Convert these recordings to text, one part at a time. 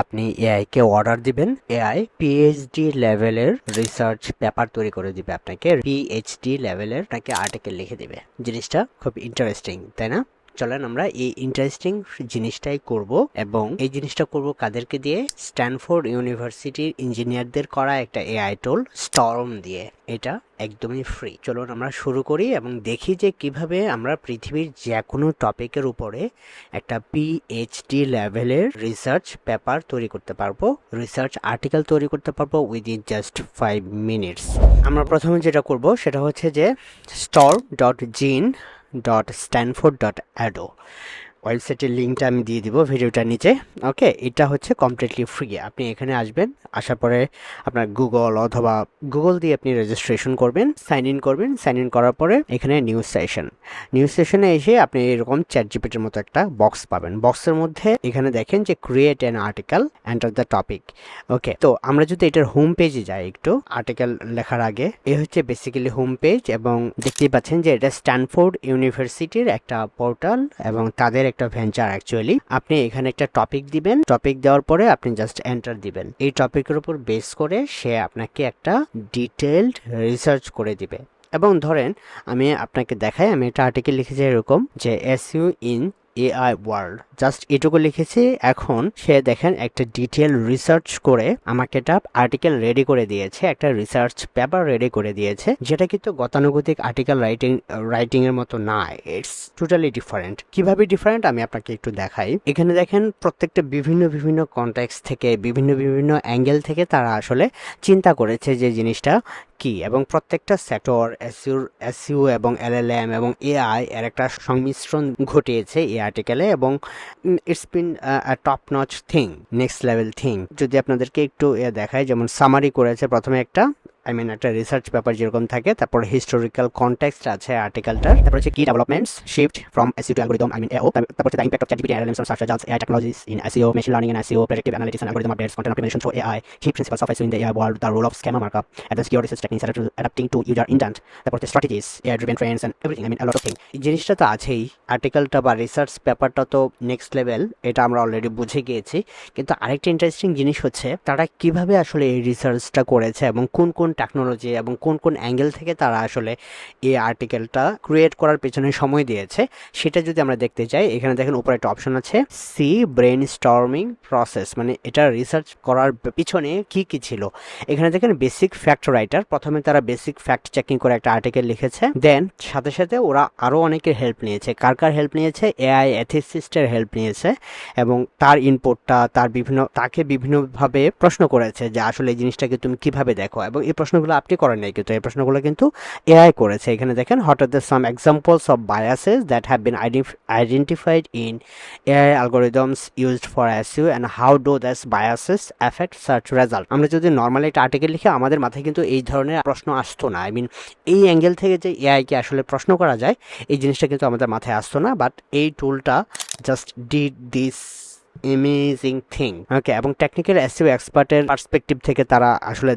আপনি এআই কে অর্ডার দিবেন। এআই পিএইচডি লেভেলের রিসার্চ পেপার তৈরি করে দিবে আপনাকে। পিএইচডি লেভেলের আপনাকে আর্টিকেল লিখে দিবে। জিনিসটা খুব ইন্টারেস্টিং তাই না? চলেন আমরা এই ইন্টারেস্টিং জিনিসটাই করব এবং এই জিনিসটা করব কাদেরকে দিয়ে? স্ট্যানফোর্ড ইউনিভার্সিটির ইঞ্জিনিয়ারদের করা একটা এআই টুল স্টর্ম দিয়ে। এটা একদমই ফ্রি চলুন আমরা শুরু করি এবং দেখি যে কীভাবে আমরা পৃথিবীর যে কোনো টপিকের উপরে একটা পিএইচডি লেভেলের রিসার্চ পেপার তৈরি করতে পারব। রিসার্চ আর্টিকেল তৈরি করতে পারব উইদিন জাস্ট ফাইভ মিনিটস আমরা প্রথমে যেটা করব সেটা হচ্ছে যে storm dot genie dot Stanford dot edu ওয়েবসাইটের লিঙ্কটা আমি দিয়ে দিব ভিডিওটার নিচে। ওকে, এটা হচ্ছে কমপ্লিটলি ফ্রি আপনি এখানে আসবেন, আসার পরে আপনার গুগল অথবা গুগল দিয়ে আপনি রেজিস্ট্রেশন করবেন সাইন ইন করবেন সাইন ইন করার পরে এখানে নিউজ সেশন নিউজ সেশনে এসে আপনি এরকম চ্যাট জিপিটির মতো একটা বক্স পাবেন। বক্সের মধ্যে এখানে দেখেন যে create an article enter the topic okay, তো আমরা যদি এটার হোম পেজে যাই একটু আর্টিকেল লেখার আগে, এ হচ্ছে বেসিক্যালি হোম পেজ এবং দেখতেই পাচ্ছেন যে এটা স্ট্যানফোর্ড ইউনিভার্সিটির একটা পোর্টাল এবং তাদের একটা ভেঞ্চার অ্যাকচুয়ালি আপনি এখানে একটা টপিক দিবেন। টপিক দেওয়ার পরে আপনি জাস্ট এন্টার দিবেন। এই টপিকের উপর বেস করে সে আপনাকে একটা ডিটেলড রিসার্চ করে দিবে। এবং ধরেন, আমি আপনাকে দেখাই, আমি একটা আর্টিকেল লিখেছি এরকম যে SEO in AI world just এটুকু লিখেছি, এখন সে দেখেন একটা ডিটেল রিসার্চ করে আমাকে একটা আর্টিকেল রেডি করে দিয়েছে, একটা রিসার্চ পেপার রেডি করে দিয়েছে, যেটা কিন্তু গতানুগতিক আর্টিকেল রাইটিং রাইটিং এর মতো না ইটস টোটালি ডিফারেন্ট কীভাবে ডিফারেন্ট আমি আপনাকে একটু দেখাই। এখানে দেখেন প্রত্যেকটা বিভিন্ন বিভিন্ন কন্টেক্স থেকে, বিভিন্ন বিভিন্ন অ্যাঙ্গেল থেকে তারা আসলে চিন্তা করেছে যে জিনিসটা কি? এবং প্রত্যেকটা সেক্টর এসিউর এসইউ এবং এলএলএম এবং এআই এর একটা সংমিশ্রণ ঘটিয়েছে এই আর্টিকেলে এবং it's been top notch thing next level thing যদি আপনাদেরকে একটু দেখায়, যেমন সামারি করেছে প্রথমে একটা আই মিন একটা রিসার্চ পেপার যেরকম থাকে, তারপর হিস্টোরিক্যাল কনটেক্সট আছে আর্টিকেলটার তারপর হচ্ছে কি developments shift from SEO to algorithm I mean এও তারপর হচ্ছে the impact of ChatGPT LLMs on search results AI technologies in SEO machine learning and SEO predictive analytics and algorithm updates content optimization through AI key principles of SEO in the AI world the role of schema markup advance keyword research techniques adapting to user intent তারপর হচ্ছে strategies AI driven trends and everything I mean lot of thing এই জিনিসটা তো আছেই আর্টিকেলটা বা research পেপারটা তো next level এটা আমরা অলরেডি বুঝে গিয়েছি, কিন্তু আরেকটা ইন্টারেস্টিং জিনিস হচ্ছে, তারা কীভাবে আসলে এই রিসার্চটা করেছে এবং কোন কোন টেকনোলজি এবং কোন কোন অ্যাঙ্গেল থেকে তারা আসলে এই আর্টিকেলটা ক্রিয়েট করার পেছনে সময় দিয়েছে, সেটা যদি আমরা দেখতে চাই এখানে দেখেন উপরে একটা অপশন আছে সি ব্রেন স্টর্মিং প্রসেস মানে এটা রিসার্চ করার পিছনে কি কি ছিল? এখানে দেখেন বেসিক ফ্যাক্ট রাইটার প্রথমে তারা বেসিক ফ্যাক্ট চেকিং করে একটা আর্টিকেল লিখেছে দেন সাথে সাথে ওরা আরও অনেকের হেল্প নিয়েছে, কার কার হেল্প নিয়েছে? এআই অ্যাথিসিস্টের হেল্প নিয়েছে, এবং তার ইনপুটটা তার বিভিন্ন, তাকে বিভিন্নভাবে প্রশ্ন করেছে যে আসলে এই জিনিসটাকে তুমি কীভাবে দেখো, এবং এই প্রশ্নগুলো আপনি করেন নাই, কিন্তু এই প্রশ্নগুলো কিন্তু এআই করেছে। এখানে দেখেন are the some examples of biases that have been identified in AI algorithms used for SEO and how do these biases affect search result আমরা যদি নর্মালি একটা আর্টিকেল লিখে, আমাদের মাথায় কিন্তু এই ধরনের প্রশ্ন আসতো না। আই মিন এই অ্যাঙ্গেল থেকে যে এআইকে আসলে প্রশ্ন করা যায়, এই জিনিসটা কিন্তু আমাদের মাথায় আসতো না বাট এই টুলটা just did this amazing thing okay এবং টেকনিক্যাল এসইও এক্সপার্টের পার্সপেক্টিভ থেকে তারা আসলে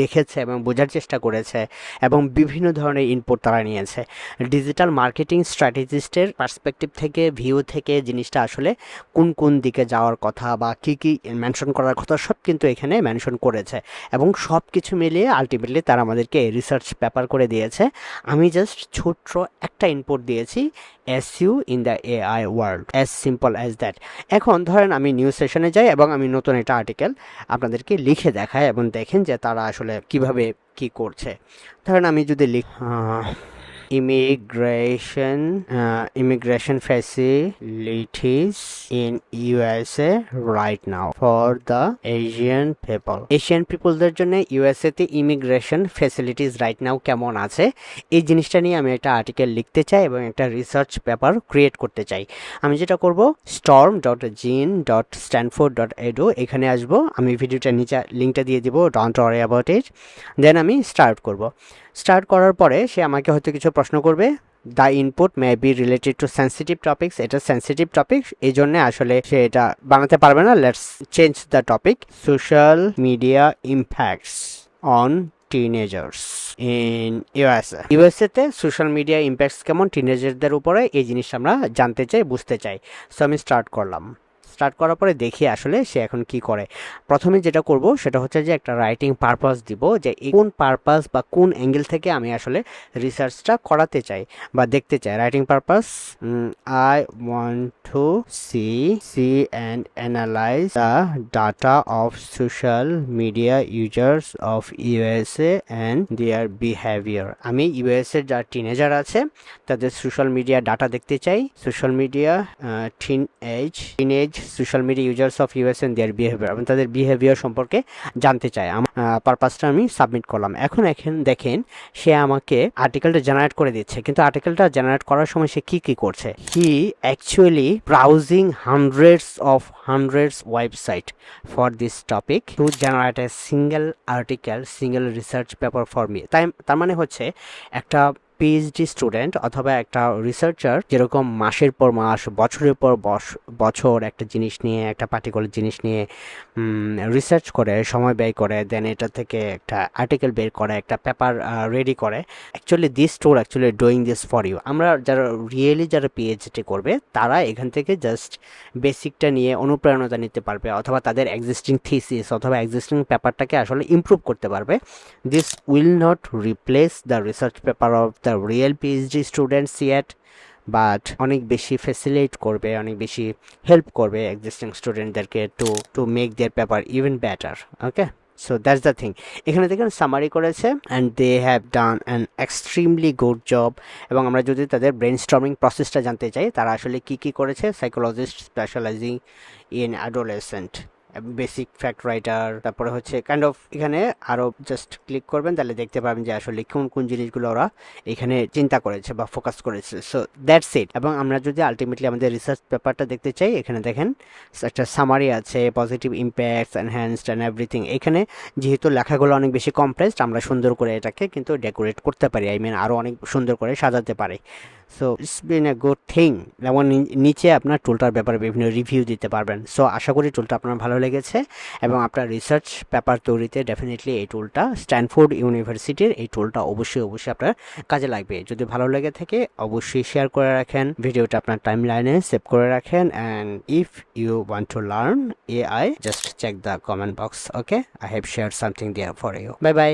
দেখেছে এবং বোঝার চেষ্টা করেছে এবং বিভিন্ন ধরনের ইনপুট তারা নিয়েছে। ডিজিটাল মার্কেটিং স্ট্র্যাটেজিস্টের পার্সপেক্টিভ থেকে ভিউ থেকে জিনিসটা আসলে কোন কোন দিকে যাওয়ার কথা বা কী কী মেনশন করার কথা সব কিন্তু এখানে মেনশন করেছে। এবং সব কিছু মিলিয়ে আলটিমেটলি তারা আমাদেরকে রিসার্চ পেপার করে দিয়েছে। আমি জাস্ট ছোট্ট একটা ইনপুট দিয়েছি। As you in the AI world as simple as that এখন ধরেন আমি নিউজ সেশনে যাই এবং আমি নতুন একটা আর্টিকেল আপনাদেরকে লিখে দেখাই এবং দেখেন যে তারা আসলে কীভাবে কি করছে। ধরেন আমি যদি লিখ immigration immigration facilities in USA right now for the Asian people Asian পিপলদের জন্য ইউএসএ তে ইমিগ্রেশন ফ্যাসিলিটিস রাইট নাও কেমন আছে? এই জিনিসটা নিয়ে আমি একটা আর্টিকেল লিখতে চাই এবং একটা রিসার্চ পেপার ক্রিয়েট করতে চাই। আমি যেটা করব storm dot genie dot Stanford dot edu এখানে আসব। আমি ভিডিওটা নিচে লিঙ্কটা দিয়ে দিব ডন্ট ওয়ারি অ্যাবাউট ইট দেন আমি স্টার্ট করব। স্টার্ট করার পরে সে আমাকে হয়তো কিছু প্রশ্ন করবে। The input may be related to sensitive topics এটা সেন্সিটিভ টপিক এই জন্য আসলে সে এটা বানাতে পারবে না। Let's change the topic social media impacts on teenagers in USA USA তে সোশ্যাল মিডিয়া ইম্প্যাক্টস কেমন টিনেজারদের উপরে? এই জিনিসটা আমরা জানতে চাই, বুঝতে চাই। সো আমি স্টার্ট করলাম। স্টার্ট করার পরে দেখি আসলে সে এখন কি করে। প্রথমে যেটা করব সেটা হচ্ছে যে একটা রাইটিং পারপাস দিব যে কোন পারপাস বা কোন অ্যাঙ্গেল থেকে আমি আসলে রিসার্চটা করাতে চাই বা দেখতে চাই। Writing purpose I want to see see and analyse the data of social media users of USA and their behaviour আমি ইউএসএর যা টিনেজার আছে, তাদের সোশ্যাল মিডিয়া ডাটা দেখতে চাই। Social media teenage teenage social media users of US and their behaviour এবং তাদের behaviour সম্পর্কে জানতে চাই পারপাসটা আমি সাবমিট করলাম। এখন এখন, দেখেন, সে আমাকে আর্টিকেলটা জেনারেট করে দিচ্ছে। কিন্তু আর্টিকেলটা জেনারেট করার সময় সে কি কি করছে? He actually browsing hundreds of hundreds website for this topic to generate a single article single research paper for me তাই, তার মানে হচ্ছে একটা পিএইচডি স্টুডেন্ট অথবা একটা রিসার্চার যেরকম মাসের পর মাস, বছরের পর বছর একটা জিনিস নিয়ে, একটা পার্টিকুলার জিনিস নিয়ে রিসার্চ করে, সময় ব্যয় করে দেন এটা থেকে একটা আর্টিকেল বের করে, একটা পেপার রেডি করে। Actually this store actually doing this for you আমরা যারা রিয়েলি যারা পিএইচডি করবে, তারা এখান থেকে জাস্ট বেসিকটা নিয়ে অনুপ্রেরণা নিতে পারবে অথবা তাদের এক্সিস্টিং থিসিস অথবা এক্সিস্টিং পেপারটাকে আসলে ইমপ্রুভ করতে পারবে। This will not replace the research paper of of the real PhD students yet but অনেক বেশি ফেসিলিটেট করবে, অনেক বেশি হেল্প করবে এক্সিস্টিং স্টুডেন্টদেরকে to to make their paper even better okay so that's the thing এখানে দেখেন সামারি করেছে and they have done an extremely good job এবং আমরা যদি তাদের ব্রেন স্টর্মিং প্রসেসটা জানতে চাই, তারা আসলে কি কি করেছে? Psychologist specialising in adolescent basic fact writer তারপরে হচ্ছে কাইন্ড অফ এখানে আরও জাস্ট ক্লিক করবেন, তাহলে দেখতে পাবেন যে আসলে কোন কোন জিনিসগুলো ওরা এখানে চিন্তা করেছে বা ফোকাস করেছে। সো দ্যাটস ইট এবং আমরা যদি আলটিমেটলি আমাদের রিসার্চ পেপারটা দেখতে চাই, এখানে দেখেন একটা সামারি আছে positive impacts enhanced and everything এখানে যেহেতু লেখাগুলো অনেক বেশি কমপ্লেক্সড আমরা সুন্দর করে এটাকে কিন্তু ডেকোরেট করতে পারি আই মিন আরও অনেক সুন্দর করে সাজাতে পারি। So it's been a good thing যেমন নিচে আপনার টুলটার ব্যাপারে বিভিন্ন রিভিউ দিতে পারবেন। সো আশা করি টুলটা আপনার ভালো লেগেছে এবং আপনার রিসার্চ পেপার তৈরিতে ডেফিনেটলি এই টুলটা স্ট্যানফোর্ড ইউনিভার্সিটির এই টুলটা অবশ্যই অবশ্যই আপনার কাজে লাগবে। যদি ভালো লেগে থাকে, অবশ্যই শেয়ার করে রাখেন। ভিডিওটা আপনার টাইম লাইনে সেভ করে রাখেন। And if you want to learn AI just check the comment box okay I have share something there for you bye bye